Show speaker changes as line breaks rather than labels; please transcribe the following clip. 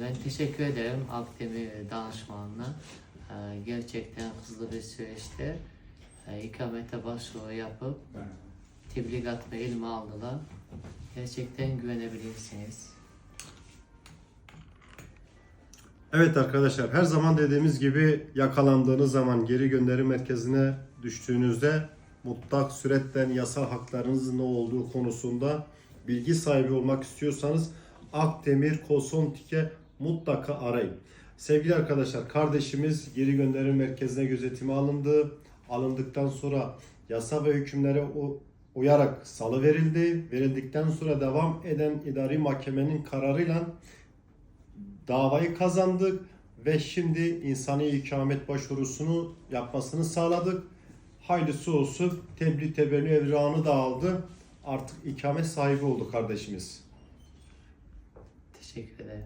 Ben teşekkür ederim Akdemir danışmanına. Ee, Gerçekten hızlı bir süreçte e, ikamete başvuru yapıp tebligatını elime aldılar. Gerçekten güvenebilirsiniz.
Evet arkadaşlar her zaman dediğimiz gibi yakalandığınız zaman geri gönderim merkezine düştüğünüzde mutlak süretten yasal haklarınızın ne olduğu konusunda bilgi sahibi olmak istiyorsanız Akdemir Kosontik'e mutlaka arayın. Sevgili arkadaşlar kardeşimiz geri gönderim merkezine gözetime alındı. Alındıktan sonra yasa ve hükümlere uyarak salı verildi. Verildikten sonra devam eden idari mahkemenin kararıyla davayı kazandık ve şimdi insani ikamet başvurusunu yapmasını sağladık. Hayırlısı olsun. Tebliğ tebellü evranı da aldı. Artık ikamet sahibi oldu kardeşimiz.
Teşekkür ederim.